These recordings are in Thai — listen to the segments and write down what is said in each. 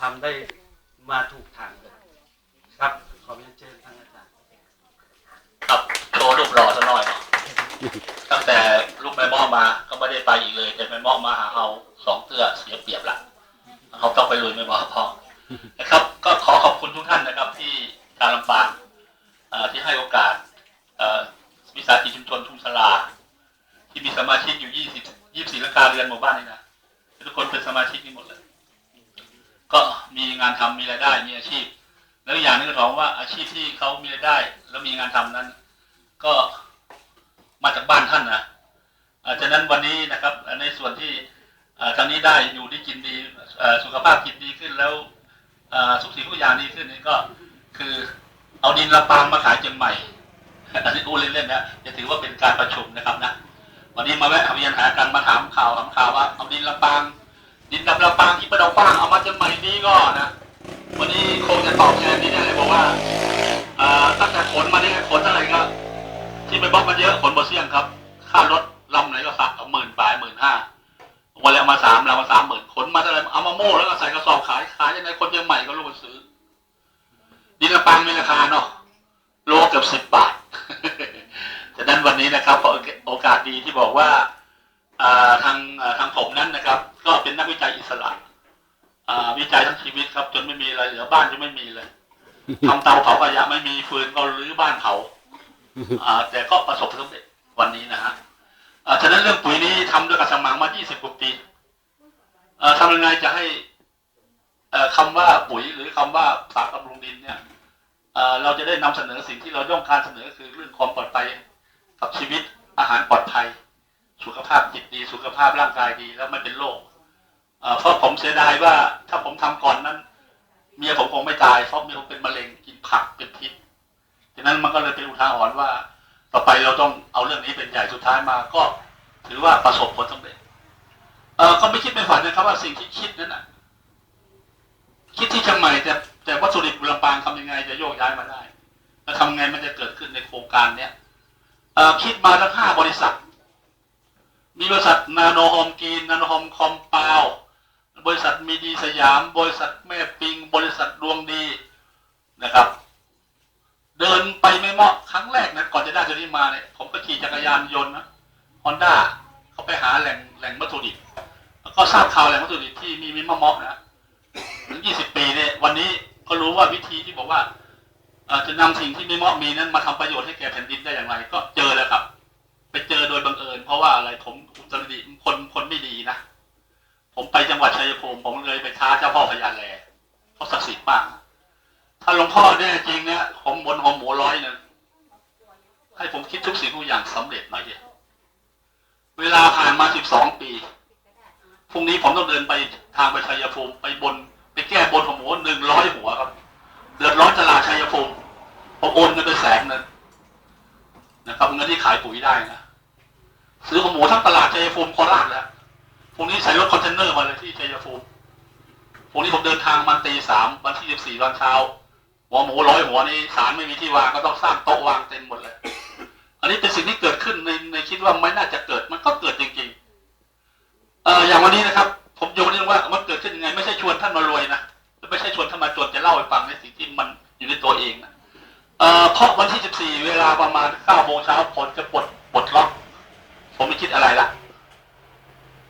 ทำได้มาถูกทางเลยครับ ขอเรียนเชิญทางอาจารย์ครับโชว์รูปหล่อซะหน่อยเนาะตั้งแต่ลูกแม่ม้อมาก็ไม่ได้ไปอีกเลย แต่แม่ม้อมาหาเราสองเตื้อเสียเปรียบละเขาต้องไปลุยแม่ม้อพอนะครับ ก็ขอขอบคุณทุกท่านนะครับ ที่การลำปางที่ให้โอกาสวิสาหกิจชุมชนทุ่งสลา ที่มีสมาชิกอยู่ยี่สิบยี่สิบสี่ลังคาเรือนหมู่บ้านนี่นะทุกคนเป็นสมาชิกนี่หมดเลย ก็มีงานทำมีรายได้มีอาชีพ แล้วอย่างนึงก็ถามว่าอาชีพที่เขามีรายได้ แล้วมีงานทำนั้น ก็มาจากบ้านท่านนะอ่าฉะนั้นวันนี้นะครับ ในส่วนที่อ่าทางนี้ได้อยู่ได้กินดีสุขภาพกินดีขึ้นแล้วอ่าทุกสิ่งทุกอย่างดีขึ้นนี่ก็คือเอาดินลำปางมาขายเชียงใหม่อันนี้อูเล่นๆนะจะถือว่าเป็นการประชุมนะครับนะวันนี้มาแวะเวียนหากันมาถามข่าวถามข่าวว่าเอาดินลำปาง ดินดำลำปางที่ประดาฟ้างเอามาเชียงใหม่นี้ก็นะ วันนี้คงจะตอบแทนนี้ได้เลยบอกว่าเอ่อตั้งแต่ขนมาเนี่ยขนเท่าไหร่ก็ที่ไปบล็อกมันเยอะขนบอเสี่ยงครับ ค่ารถลำไหนก็สักเอาหมื่นปลายหมื่นห้าวันแล้วมาสามเรามาสามหมื่นขนมาเท่าไหร่เอามาโม่แล้วก็ใส่กระสอบขายขายยังไงคนเชียงใหม่ก็รู้มาซื้อ ดินลำปางมีราคาเนาะโลเกือบสิบบาทฉะนั้นวันนี้นะครับโอกาสดีที่บอกว่าอ่าทางทางผมนั้นนะครับ ก็เป็นนักวิจัยอิสระวิจัยทั้งชีวิตครับ จนไม่มีอะไรเหลือบ้านจะไม่มีเลยทำเตาเผาขยะไม่มีฟืนก็รื้อบ้านเผาแต่ก็ประสบสำเร็จวันนี้นะฮะฉะนั้นเรื่องปุ๋ยนี้ทำด้วยกระสมังมา 20 กว่าปีทำยังไงจะให้เอ่อคำว่าปุ๋ยหรือคำว่าสารบำรุงดินเนี่ยเราจะได้นำเสนอสิ่งที่เราต้องการเสนอคือเรื่องความปลอดภัยกับชีวิตอาหารปลอดภัย สุขภาพจิตดี สุขภาพร่างกายดีแล้วไม่เป็นโรค เพราะผมเสียดายว่า ถ้าผมทำก่อนนั้น เมียผมคงไม่ตายเพราะเมียผมเป็นมะเร็งกินผักเป็นพิษดังนั้นมันก็เลยเป็นอุทาหรณ์ว่า ต่อไปเราต้องเอาเรื่องนี้เป็นใหญ่สุดท้ายมาก็ถือว่าประสบผลสำเร็จเออก็ไม่คิดไม่ฝันนะครับ ว่าสิ่งที่คิดนั้นน่ะ คิดที่เชียงใหม่แต่แต่วัตถุดิบลำปางทำยังไงจะโยกย้ายมาได้แล้วทำไงมันจะเกิดขึ้นในโครงการเนี้ยเออคิดมาทั้งห้าบริษัท มีบริษัทนาโนโฮมกีนนาโนโฮมคอมเปา บริษัทมีดีสยาม บริษัทแม่ปิง บริษัทดวงดีนะครับ เดินไปไม่เหมาะครั้งแรกนะก่อนจะได้ตัวนี้มาเนี่ยผมก็ขี่จักรยานยนต์นะฮอนด้าเขาไปหาแหล่งแหล่งวัตถุดิบแล้วก็ทราบข่าวแหล่งวัตถุดิบที่มีมิมะเมาะนะถึง20ปีเนี่ยวันนี้ก็รู้ว่าวิธีที่บอกว่าจะนำสิ่งที่มิมะมีนั้นมาทำประโยชน์ เวลาผ่านมาสิบสองปีพรุ่งนี้ผมต้องเดินไปทางไปชัยภูมิไปบน ไปแก้บนของหมูหนึ่งร้อยหัวครับเดือดร้อนตลาดชัยภูมิผมโอนเงินไปแสนนึงนะครับเงินที่ขายปุ๋ยได้นะซื้อของหมูทั้งตลาดชัยภูมิโคราชแล้วพรุ่งนี้ใส่รถคอนเทนเนอร์มาเลยที่ชัยภูมิพรุ่งนี้ผมเดินทางมันตีสามวันที่สิบสี่ตอนเช้าหัวหมูร้อยหัวนี่สารไม่มีที่วางก็ต้องสร้างโต๊ะวางเต็มหมดเลย อันนี้เป็นสิ่งที่เกิดขึ้นในในคิดว่าไม่น่าจะเกิดมันก็เกิดจริงๆเอ่ออย่างวันนี้นะครับ ผมโยนเรื่องว่ามันเกิดขึ้นยังไง ไม่ใช่ชวนท่านมารวยนะไม่ใช่ชวนท่านมาจนจะเล่าให้ฟังในสิ่งที่มันอยู่ในตัวเองนะเอ่อเพราะวันที่สิบสี่เวลาประมาณเก้าโมงเช้าผลจะปลดปลดล็อก ผมไม่คิดอะไรละ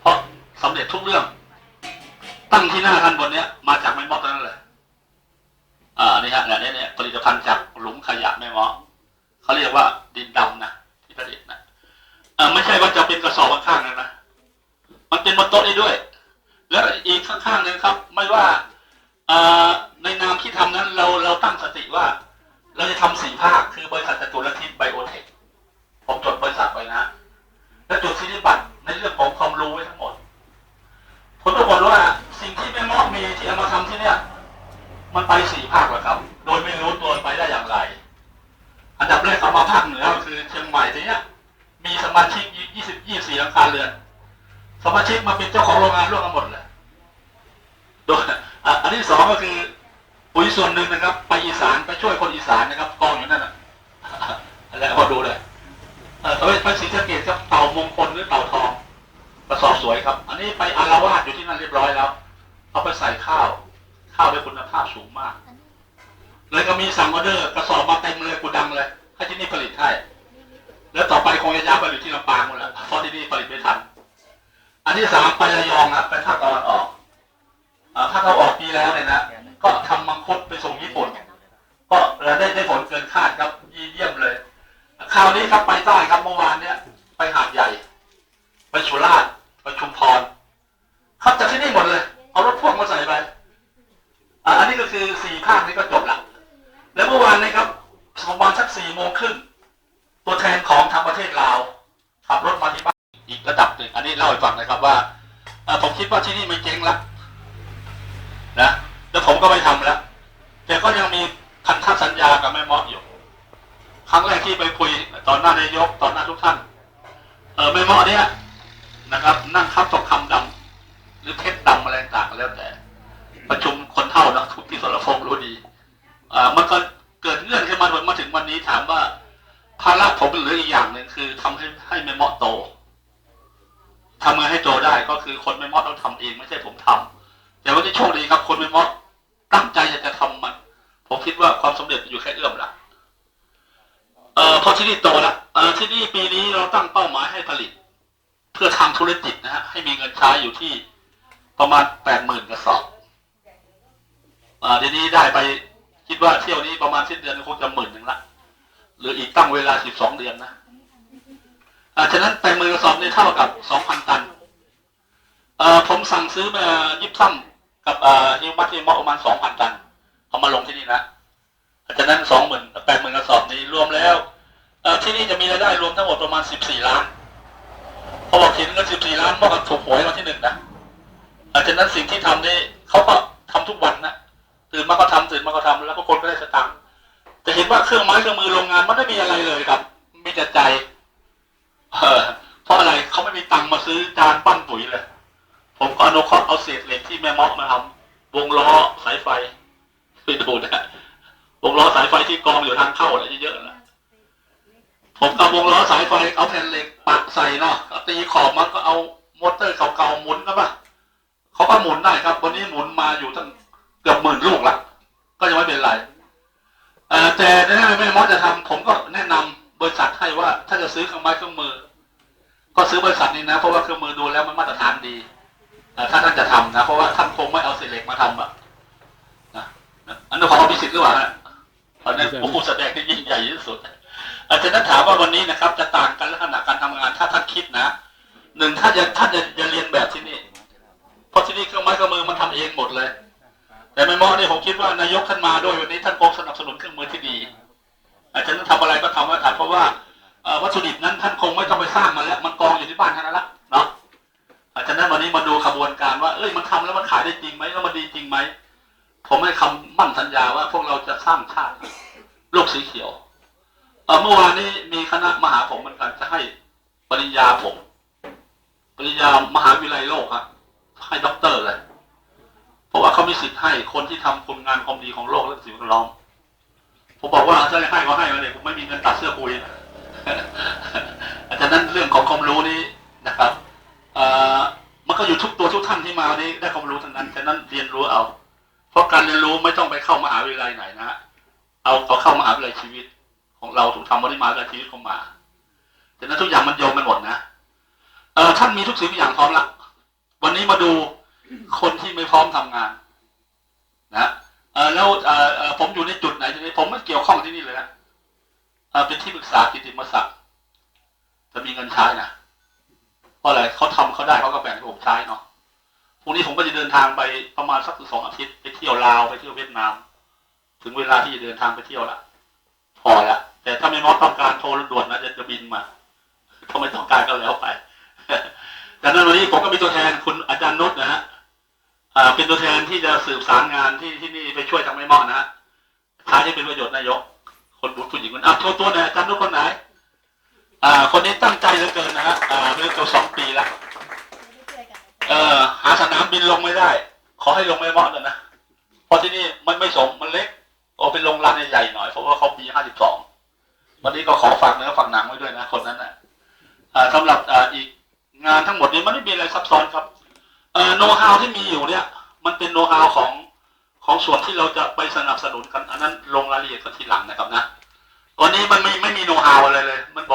เพราะสำเร็จทุกเรื่อง ตั้งที่หน้าท่านบนเนี้ย มาจากไม่มอบทั้งนั้นเลยอ่านี่ฮะเนี่ยเนี่ยผลิตภัณฑ์จากหลุมขยะแม่มาะเขาเรียกว่าดินดำนะที่ผลิตนะอ่าไม่ใช่ว่าจะ เป็นกระสอบข้างๆนะนะมันเป็นบนโต๊ะนี้ด้วย แล้วอีกข้างๆนึงครับ ไม่ว่าอ่าในนามที่ทำนั้นเราเราตั้งสติว่า เราจะทำสี่ภาคคือบริษัทจตุรทิพย์ไบโอเทคผมจดบริษัทไว้นะ และจดสิทธิบัตรในเรื่องของความรู้ไว้ทั้งหมดผลปรากฏว่าสิ่งที่แม่มาะมีที่เอามาทำที่เนี่ยมันไปส สิบยี่หลังคาเรือนสมาชิกมาเป็นเจ้าของโรงงานร่วมกันหมดเลยโดยอันที่สองก็คือปุ๋ยส่วนหนึ่งนะครับ ไปอีสานไปช่วยคนอีสานนะครับกองอยู่นั่นน่ะแล้วพอดูเลยเออไปไปศรีสะเกดครับเต่ามงคลหรือเต่าทองกระสอบสวยครับ อันนี้ไปอารวาสอยู่ที่นั่นเรียบร้อยแล้ว เอาไปใส่ข้าว ข้าวได้คุณภาพสูงมาก เลยก็มีสั่งออเดอร์กระสอบมาเต็มเลยกูดังเลยให้ที่นี่ผลิตให้ แล้วต่อไปคงจะย้ายไปอยู่ที่ลำปางหมดแล้วเพราะที่นี่ผลิตไม่ทัน อันที่สามไประยองนะไปภาคตะวันออกอ่าภาคตะวันออกปีแล้วเนี่ยนะก็ทำมังคุดไปส่งญี่ปุ่น ก็ได้ได้ผลเกินคาดครับเยี่ยมเลย คราวนี้ครับไปใต้ครับเมื่อวานเนี่ย ไปหาดใหญ่ ไปสุราษฎร์ไปชุมพรครับจากที่นี่หมดเลย เอารถพ่วงมาใส่ไปอันนี้ก็คือสี่ภาคนี้ก็จบละแล้วเมื่อวานนี้ครับประมาณสักสี่โมงครึ่ง ตัวแทนของทางประเทศลาวขับรถมาที่บ้านอีกระดับหนึ่งอันนี้เล่าให้ฟังนะครับว่าผมคิดว่าที่นี่ไม่เจ๊งละนะแล้วผมก็ไม่ทำแล้วแต่ก็ยังมีพันธสัญญากับแม่มาะอยู่ ครั้งแรกที่ไปคุยตอนหน้านายกตอนหน้าทุกท่าน เออแม่มาะเนี่ยนะครับ นั่งคับทองคำดำหรือเพชรดำอะไรต่างก็แล้วแต่ ประชุมคนเท่านะทุกที่สรพงษ์รู้ดีอ่ามันก็ คือคนแม่มาะต้องทำเองไม่ใช่ผมทำแต่วันนี้โชคดีครับ คนแม่มาะตั้งใจอยากจะทำมัน ผมคิดว่าความสำเร็จอยู่แค่เอื้อมละเอ่อพอที่นี่โตละเออที่นี่ปีนี้เราตั้งเป้าหมายให้ผลิต เพื่อทำธุรกิจนะฮะให้มีเงินใช้อยู่ที่ประมาณแปดหมื่นกระสอบอ่าทีนี้ได้ไปคิดว่าเที่ยวนี้ประมาณสิ้นเดือนคงจะหมื่นหนึ่งละหลืออีกตั้งเวลาสิบสองเดือนนะอ่าฉะนั้นแปดหมื่นกระสอบนี่เท่ากับสองพันตัน ผมสั่งซื้อมายิบซ้ำกับเอ่อฮิวมัตที่มอประมาณสองพันตัน เอามาลงที่นี่นะฉะนั้นสองหมื่นแปดหมื่นกระสอบนี้รวมแล้วที่นี่จะมีรายได้รวมทั้งหมดประมาณสิบสี่ล้านพอบอกเห็นเงินสิบสี่ล้านมากกับถูกหวยรางวัลที่หนึ่งนะอ่าฉะนั้นสิ่งที่ทำนี่เขาก็ทำทุกวันนะตื่นมาก็ทำตื่นมาก็ทำแล้วก็คนก็ได้สตังค์แต่เห็นว่าเครื่องไม้เครื่องมือโรงงานมันไม่มีอะไรเลยครับ มีแต่ใจ เออเพราะอะไรเขาไม่มีตังค์มาซื้อจานปั้นปุ๋ยเลย ผมก็อนุเคราะห์เอาเศษเหล็กที่แม่เมาะมาทำวงล้อสายไฟไปดูนะวงล้อสายไฟที่กองอยู่ทางเข้าอะไรเยอะๆนะผมก็เอาวงล้อสายไฟเอาแผ่นเหล็กปักใส่เนาะเอาตีขอบมันก็เอามอเตอร์เก่าๆหมุนก็ปะเขาก็หมุนได้ครับ วันนี้หมุนมาอยู่ตั้งเกือบหมื่นลูกละก็ยังไม่เป็นไรแต่ถ้าไม่มอจะทำผมก็แนะนำบริษัทให้ว่า ถ้าจะซื้อเครื่องไม้เครื่องมือ ก็ซื้อบริษัทนี้นะเพราะว่าเครื่องมือดูแล้วมันมาตรฐานดี ถ้าท่านจะทำนะ เพราะว่าท่านคงไม่เอาเศษเหล็กมาทำอะนะอันนี้ของพิสิทธิ์หรือเปล่าฮะอันนี้ผมพูดแสดงที่ยิ่งใหญ่ที่สุดอาจารย์นั้นถามว่าวันนี้นะครับ จะต่างกันลักษณะการทำงานถ้าท่านคิดนะหนึ่งถ้าจะท่านจะจะเรียนแบบที่นี่เพราะที่นี่เครื่องไม้เครื่องมือมันทำเองหมดเลย แต่ไม่มอนี่ผมคิดว่านายกท่านมาด้วยวันนี้ท่านคงสนับสนุนเครื่องมือที่ดี อาจจะทำอะไรก็ทำไว้ถัดเพราะว่าเอ่อวัตถุดิบนั้นท่านคงไม่ต้องไปสร้างมาแล้ว มันกองอยู่ที่บ้านท่านแล้วล่ะเนาะ อาจารย์นั้นวันนี้มาดูขบวนการว่า เอ้ยมันทำแล้วมันขายได้จริงไหมแล้วมันดีจริงไหม ผมให้คำมั่นสัญญาว่าพวกเราจะสร้างชาติโลกสีเขียวเมื่อวานนี้มีคณะมหาผมเหมือนกันจะให้ปริญญาผม ปริญญามหาวิทยาลัยโลกครับให้ด็อกเตอร์เลย เพราะว่าเขามีสิทธิ์ให้คนที่ทำผลงานความดีของโลกและสิ่งแวดล้อมผมบอกว่าถ้าจะให้ก็ให้มาเลยผมไม่มีเงินตัดเสื้อคุยอาจารย์นั้นเรื่องของความรู้นี้นะครับ มันก็อยู่ทุกตัวทุกท่านที่มาวันนี้ได้ความรู้ทั้งนั้นฉะนั้นเรียนรู้เอา เพราะการเรียนรู้ไม่ต้องไปเข้ามหาวิทยาลัยไหนนะฮะเอาเอาเข้ามหาวิทยาลัยชีวิต ของเราถูกทำบริมาและชีวิตเข้ามาฉะนั้นทุกอย่างมันโยงกันหมดนะเออท่านมีทุกสิ่งทุกอย่างพร้อมละวันนี้มาดูคนที่ไม่พร้อมทำงาน นะเออแล้วเออผมอยู่ในจุดไหนทีนี้ผมไม่เกี่ยวข้องที่นี่เลยนะเออเป็นที่ปรึกษากิติมศักดิ์จะมีเงินใช้นะเพราะอะไรเขาทำเขา ได้เขาก็แบ่งให้ผมใช้เนาะพรุ่งนี้ผมก็จะเดินทางไปประมาณสักสองอาทิตย์ไปเที่ยวลาวไปเที่ยวเวียดนาม ถึงเวลาที่จะเดินทางไปเที่ยวละพอละแต่ถ้าไม่มอต้องการโทรด่วนนะจะจะบินมาถ้าไม่ต้องการก็แล้วไปดังนั้นวันนี้ผมก็มีตัวแทนคุณอาจารย์นุชนะฮะอ่าเป็นตัวแทนที่จะสืบสารงานที่ที่นี่ไปช่วยทางไม่เหมาะนะฮะท้ายให้เป็นประโยชน์นายก คนบุตรผู้หญิงคนอะโทรตัวไหนอาจารย์นุชคนไหน อ่า คนนี้ตั้งใจเหลือเกินนะฮะอ่าเรื่องตัวสองปีละ เอ่อหาสนามบินลงไม่ได้ ขอให้ลงไม่เหมาะเลยนะเพราะที่นี่มันไม่สมมันเล็กโอเป็นโรงรานใหญ่ๆหน่อยเพราะว่าเขาปีห้าสิบสองวันนี้ก็ขอฝากเนื้อฝากหนังไว้ด้วยนะคนนั้นนะอ่าสำหรับออีกงานทั้งหมดนี้มันไม่มีอะไรซับซ้อนครับโน้ตฮาวที่มีอยู่เนี่ย มันเป็นโน้ตฮาวของของส่วนที่เราจะไปสนับสนุนกัน อันนั้นลงรายละเอียดกันทีหลังนะครับนะตอนนี้มันไม่ไม่มีโน้ตเอาอะไรเลย มันบอก